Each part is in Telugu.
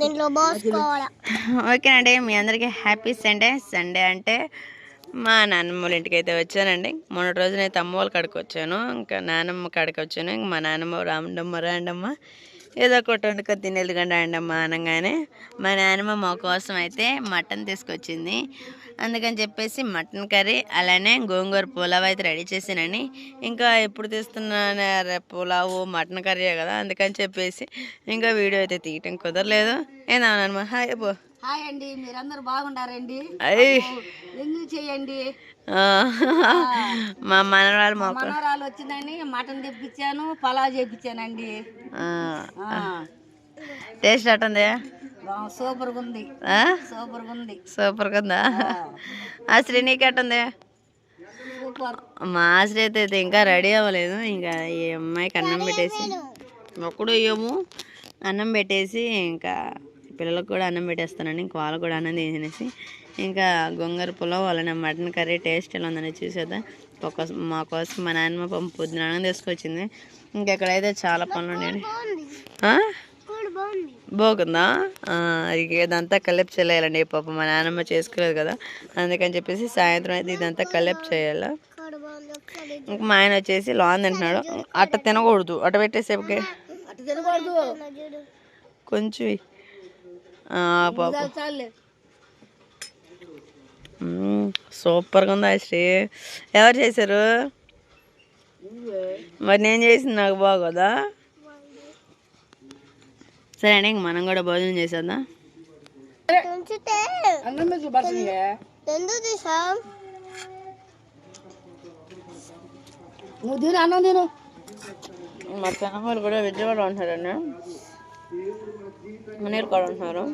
దీంట్లో పోసుకోవాలా ఓకేనండి మీ అందరికీ హ్యాపీ సండే సండే అంటే మా నాన్నమ్మ వాళ్ళ ఇంటికి అయితే వచ్చానండి. మొన్నటి రోజున అయితే అమ్మ వాళ్ళ కాడికి వచ్చాను. ఇంకా నాన్నమ్మ కాడికి వచ్చాను. ఇంక మా నాన్నమ్మ రాండమ్మ రాండమ్మ ఏదో ఒకటి వండుకొని తినేదిగండి అండమ్మ అనగానే మా నాన్నమ్మ మా కోసం అయితే మటన్ తీసుకొచ్చింది. అందుకని చెప్పేసి మటన్ కర్రీ అలానే గోంగూర పులావ్ అయితే రెడీ చేసానండి ఇంకా ఎప్పుడు తీస్తున్నాను పులావు మటన్ కర్రీ కదా అందుకని చెప్పేసి ఇంకా వీడియో అయితే తీయటం కుదరలేదు. ఏదమ్మా హాయ్ బో హాయ్ అండి మీరందరూ బాగుండారండి? ఎందుకు చేయండి? మా మనవరాలు మా మనవరాలు వచ్చిందని మటన్ తెప్పించాను పలావ్ చేపించానండి. టేస్ట్ అట్టుంది సూపర్గా ఉంది ఆ? సూపర్గా ఉంది సూపర్ కదా ఆ. శ్రీ నీకెట్టుంది? సూపర్. మా శ్రీ అయితే అయితే ఇంకా రెడీ అవ్వలేదు. ఇంకా ఈ అమ్మాయికి అన్నం పెట్టేసి ఒక్కడు ఇయ్యము. అన్నం పెట్టేసి ఇంకా పిల్లలకు కూడా అన్నం పెట్టేస్తానండి. ఇంక వాళ్ళు కూడా అన్నం తినేసి ఇంకా గొంగర పులావ్ అలానే మటన్ కర్రీ టేస్ట్ ఎలా ఉందని చూసేద్దాం? ఒక మా కోసం మా నాన్నమ్మ పంపు పొద్దున అన్నం తీసుకొచ్చింది. ఇంకెక్కడైతే చాలా పనులు ఉన్నాయండి. ఆ? బాగుందా? ఇదంతా కలిపి చేయాలండి. పాప మా నాన్నమ్మ చేసుకోలేదు కదా. అందుకని చెప్పేసి సాయంత్రం అయితే ఇదంతా కలిపి చేయాలి? ఇంక మా ఆయన వచ్చేసి లాన్ తింటున్నాడు. అట్ట తినకూడదు. అట్ట తినకూడదు కొంచెం పాప. సూపర్గా ఉంది శ్రీ? ఎవరు చేశారు? మరి నేను చేసింది నాకు బాగోదా? సరే అండి ఇంక మనం కూడా భోజనం చేసేద్దాం. నువ్వు తిను అన్నం తిను. మా తనవాళ్ళు కూడా విజయవాడ ఉంటున్నారండి మనీరు కూడా ఉంటున్నారు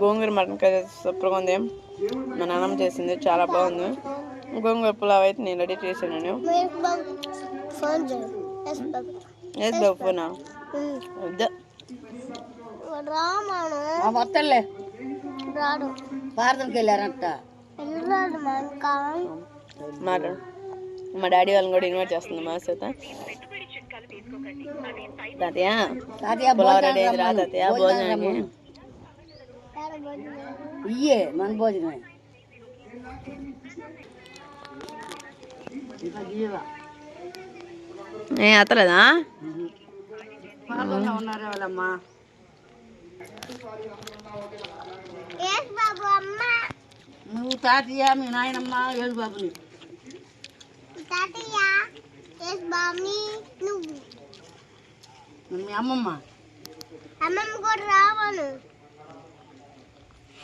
గోంగూర మటన్ కర్రీ సూపర్గా ఉంది. మా నాన్నమ్మ చేసింది చాలా బాగుంది. గోంగూర పులావ్ అయితే నేను రెడీ చేశాను ఎస్ బాబు ఫోనా? వస్తలే భారతంకి వెళ్ళారంట. మాట్లాడు మా డాడీ వాళ్ళని కూడా ఇన్వైట్ చేస్తుంది మా చేత తాతయ్య రెడీ రా తాతయ్య ఇయ్యే మన భోజనమే. ఏ అత్తలేదా? బాగానే ఉన్నారే వాళ్ళమ్మా. ఎస్ బాబు అమ్మ. నువ్వు తాతయ్య మీ నాయనమ్మ ఏడు బాబుని. మీ అమ్మమ్మ. అమ్మమ్మ కూడా రావాను.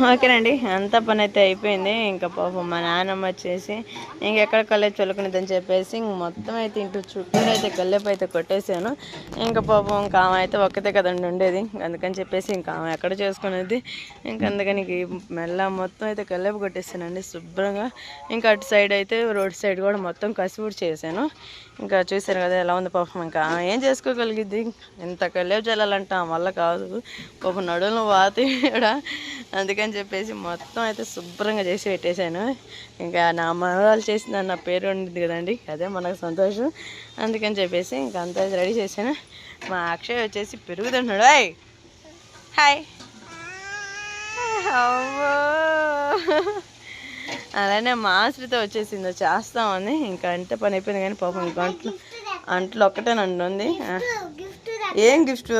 ఓకేనండి అంత పని అయితే అయిపోయింది. ఇంకా పాపం మా నాన్నమ్మ వచ్చేసి ఇంకెక్కడ కల్లేపు చల్లుకునేదని చెప్పేసి ఇంక మొత్తం అయితే ఇంటి చుట్టూ అయితే కల్లేపు అయితే కొట్టేసాను ఇంకా పాపం ఇంకా ఆమె అయితే ఒక్కతే కదండి ఉండేది. అందుకని చెప్పేసి ఇంకా ఆమె ఎక్కడ చేసుకునేది? ఇంకా అందుకని మెల్ల మొత్తం అయితే కల్లేపు కొట్టేసానండి శుభ్రంగా. ఇంకా అటు సైడ్ అయితే రోడ్ సైడ్ కూడా మొత్తం కసిపూడి చేశాను. ఇంకా చూశాను కదా ఎలా ఉంది పాపం. ఇంకా ఆమె ఏం చేసుకోగలిగిద్ది? ఇంత కల్లేపు చల్లాలంటే ఆమె వల్ల కాదు. పాపం నడులను వాత అందుకని చెప్పేసి మొత్తం అయితే శుభ్రంగా చేసి పెట్టేశాను. ఇంకా నా మనవాళ్ళు చేసిన నా పేరు ఉండింది కదండి అదే మనకు సంతోషం. అందుకని చెప్పేసి ఇంకా అంతా రెడీ చేశాను. మా అక్షయ్ వచ్చేసి పెరుగుతున్నాడు. Hi hi! అమ్మో! అలానే మా ఆశ్రిత వచ్చేసింది చేస్తామని ఇంకా అంటే పని అయిపోయింది కానీ పాపం ఇంకా అంట్లు అంట్లు ఒక్కటేనండి ఉంది. ఆ. గిఫ్ట్ ఏం గిఫ్ట్?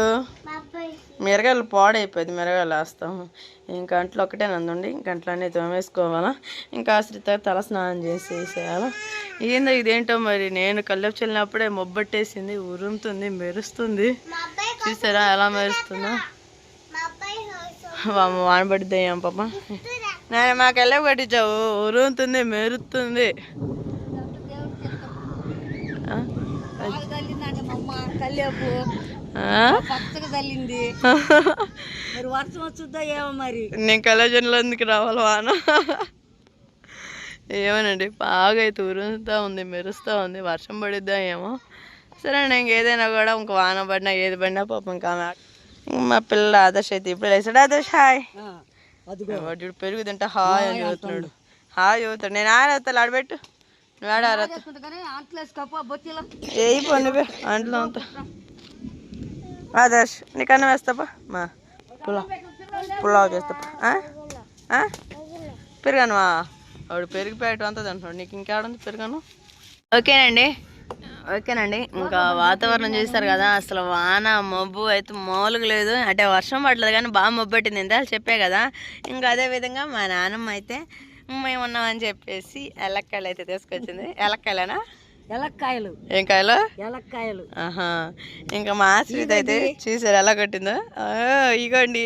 మిరగాయలు పాడైపోయింది మిరగాయలు వేస్తాము. ఇంకా అంట్లో ఒకటే నందండి అన్నీ తోమేసుకోవాలా. ఇంకా ఆశ్రిత తల స్నానం చేసేసేయాలా. ఏందో ఇదేంటో మరి నేను కళ్ళెపు చల్లినప్పుడే మొబ్బట్టేసింది ఉరుముతుంది మెరుస్తుంది. చూసారా ఎలా మెరుస్తుందో? వానబడిద్ది పాప? నేను మా కళ్ళెపు కట్టించావు ఉరుముతుంది మెరుస్తుంది. ఆ? నేను కళాజన్లో ఎందుకు రావాలి వాన. ఏమోనండి బాగా అయితే ఉరుస్తూ ఉంది మెరుస్తూ ఉంది వర్షం పడిద్దా ఏమో. సరే ఇంక ఏదైనా కూడా ఇంక వాన పడినా ఏది పడినా పాపం ఇంకా మా- ఇంక మా పిల్ల ఆదర్శ అయితే ఇప్పుడు లేచాడు ఆదర్శ హాయ్. వాడు పెరుగు తింటా హాయ్ అని చదువుతున్నాడు హాయ్ చదువుతాడు నేను ఆడ అవుతాను ఆడబెట్టు నువ్వు ఆడ అంట్లో అంతా. ఆదర్శ్ నీకన్నా వేస్తాపా? మా పులావ్ పులావ్ చేస్తాపా? ఆ? ఆ? పెరుగనువా? వాడు పెరుగు అంతా తింటున్నాడు. నీకు ఇంకేడుంది పెరుగను ఓకేనండి. ఓకేనండి. ఇంకా వాతావరణం చూస్తారు కదా అసలు వాన మబ్బు అయితే మామూలుగా లేదు. అంటే వర్షం పడలేదు కానీ బాగా మబ్బు పెట్టింది. ఇంత చెప్పే కదా. ఇంకా అదే విధంగా మా నాన్నమ్మ అయితే మేము ఉన్నామని చెప్పేసి ఎలక్కాయలు అయితే తీసుకొచ్చింది. ఎలక్కాయలేనా? ఎలక్కాయలు. ఏం కాయలు ఎలక్కాయలు. ఆహా. ఇంకా మా ఆశ్రిత అయితే చూసారు ఎలా కొట్టిందో? ఆ, ఇగోండి.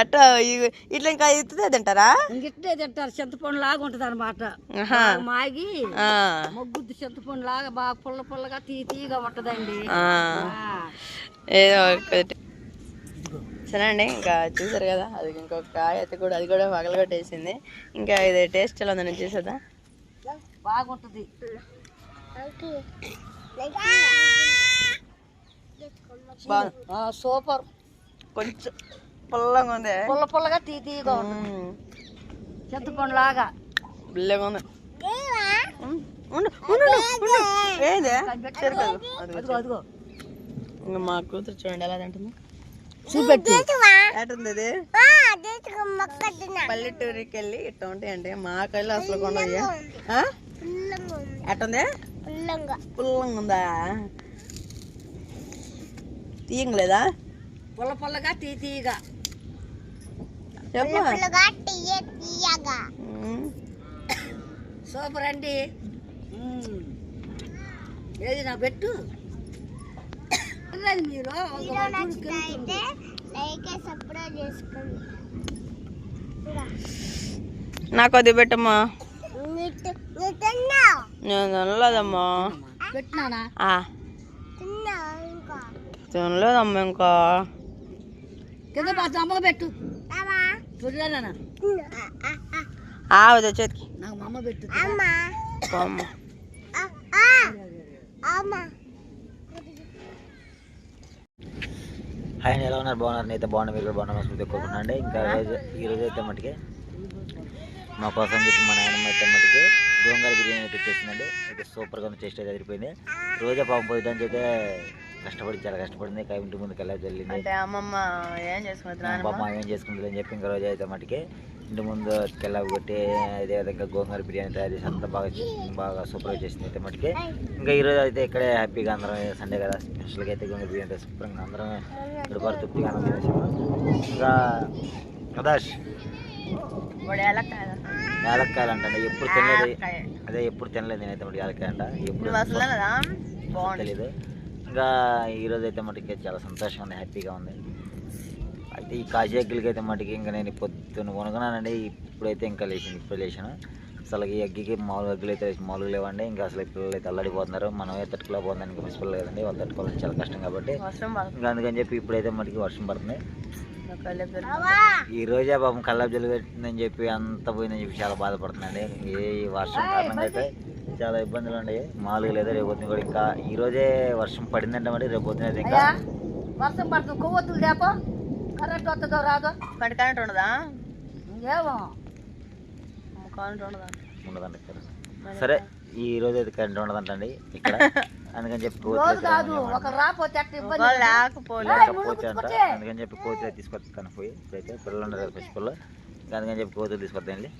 ఎట్ట ఇట్లా ఇంకా ఎత్తుతే తింటారా? ఇంగిట్టే తింటారు. చింతపండు లాగా ఉంటది అనమాట. మాగి మొగ్గుద్ది చింతపండు లాగా బాగా పుల్ల పుల్లగా తీ తీగా ఉంటదండి. ఏదో ఒకటి. సరే అండి ఇంకా చూసారు కదా? అది ఇంకొక కాయ అయితే కూడా అది కూడా పగలగొట్టేసింది. ఇంకా ఇది టేస్ట్ ఎలా ఉందని చూసేదా బాగుంటది. సూపర్. కొంచెం పుల్లగా ఉంది. పుల్ల పుల్లగా తీ తీగా ఉంటది మ్మ్. చింతపండు లాగా బిల్లగా ఉంది. మా కూతురు చూడండి ఎలా తింటుంది. చూపెట్టు. ఎటుంది అది పల్లెటూరికి వెళ్ళి ఇట్లా ఉంటాయండి. మా కళ్ళు అసలు కొండయ్యా ఎట్టుంది? పుల్లంగా. ఉందా తీయంగలేదా? పుల్ల పుల్లగా తీ ఉమ్. సూపర్ అండి. ఏది నా పెట్టు. మీరు. నాకు అది పెట్టమ్మా. నేను తినలేదమ్మా. తినలేదమ్మా ఇంకా. కింద అమ్మకు పెట్టు. చేతికి. నాకు మా అమ్మ పెట్టు. అమ్మ. అండి ఎలా ఉన్నారు? బాగున్నారు? నేనైతే బాగున్నా మీరు కూడా బాగున్నా స్మృతి ఇంకా రోజు ఈ రోజు అయితే మటుకి మా కోసం చెప్పి మా నాయనమ్మ అయితే మటుకి గోంగూర బిర్యానీ అయితే చేసిందండి. అయితే సూపర్గా టేస్ట్ అయితే అదిరిపోయింది రోజే పాపం పోయడానికి అయితే కష్టపడి చాలా కష్టపడింది. ఇంకా ఇంటి ముందుకు వెళ్ళి అమ్మమ్మ ఏం చేసుకుంటున్నా పాప ఏం చేసుకుంటుంది అని చెప్పి ఇంకా రోజు అయితే మటుకి ఇంటి ముందు కెల్లావి కొట్టి అదే విధంగా గోంగూర బిర్యానీ తయారు చేసి అంతా బాగా బాగా సూపర్గా చేసింది అయితే మటుకి. ఇంకా ఈరోజు అయితే ఇక్కడే హ్యాపీగా అందరం సండే కదా స్పెషల్గా అయితే గోంగూర బిర్యానీ శుభ్రంగా అందరం ఇక్కడ తృప్తిగా ఆనందం చేసాము ఇంకా ఏలక్కాయ యాలక్కాయలు అంట ఎప్పుడు తినలేదు. అదే ఎప్పుడు తినలేదు నేనైతే మరి యాలక్కాయ అంట. ఎప్పుడు తెలియదు ఇంకా ఈరోజు అయితే మటుకి చాలా సంతోషంగా ఉంది హ్యాపీగా ఉంది. అయితే ఈ కాజీ అయితే మటుకి ఇంకా నేను పొద్దున్న కొనుక్కున్నానండి. ఇప్పుడైతే ఇంకా లేచింది ఇప్పుడు లేచాను. అసలు ఈ ఎగ్గికి మామూలు ఎగ్గులు అయితే మామూలుగా లేవండి. ఇంకా అసలు పిల్లలు అయితే అల్లాడిపోతున్నారు. మనం ఏ తట్టుకోలేకపోతుంది ఇంకా కదండి వాళ్ళు తట్టుకోవాలంటే చాలా కష్టం కాబట్టి. ఇంకా అందుకని చెప్పి ఇప్పుడైతే మటుకి వర్షం పడుతుంది. ఈ రోజే పాపం కల్లాపు జల్లు పెట్టిందని చెప్పి అంత పోయిందని చెప్పి చాలా బాధపడుతుందండి ఏ ఈ వర్షం కారణంగా అయితే చాలా ఇబ్బందులు ఉన్నాయి. మామూలుగా లేదా రేపు పొద్దున కూడా ఇంకా ఈ రోజే వర్షం పడిందంటే మరి రేపు పొద్దున అయితే ఇంకా. వర్షం పడుతుంది కొవ్వొత్తులు దేపో కరెంట్ వస్తుందో రాదో. కరెంట్ కరెంట్ ఉండదా? కరెంట్ ఉండదా? ఉండదండి ఇక్కడ. సరే ఈ రోజు అయితే కరెంట్ ఉండదంటండి ఇక్కడ. అందుకని చెప్పి అయితే లేకపోతే అందుకని చెప్పి కోతులు అయితే తీసుకొస్తాను పోయి. ఇప్పుడైతే పిల్లలు ఉన్నారు కదా పసిపిల్లలు. అందుకని చెప్పి కోతులు తీసుకొస్తాయండి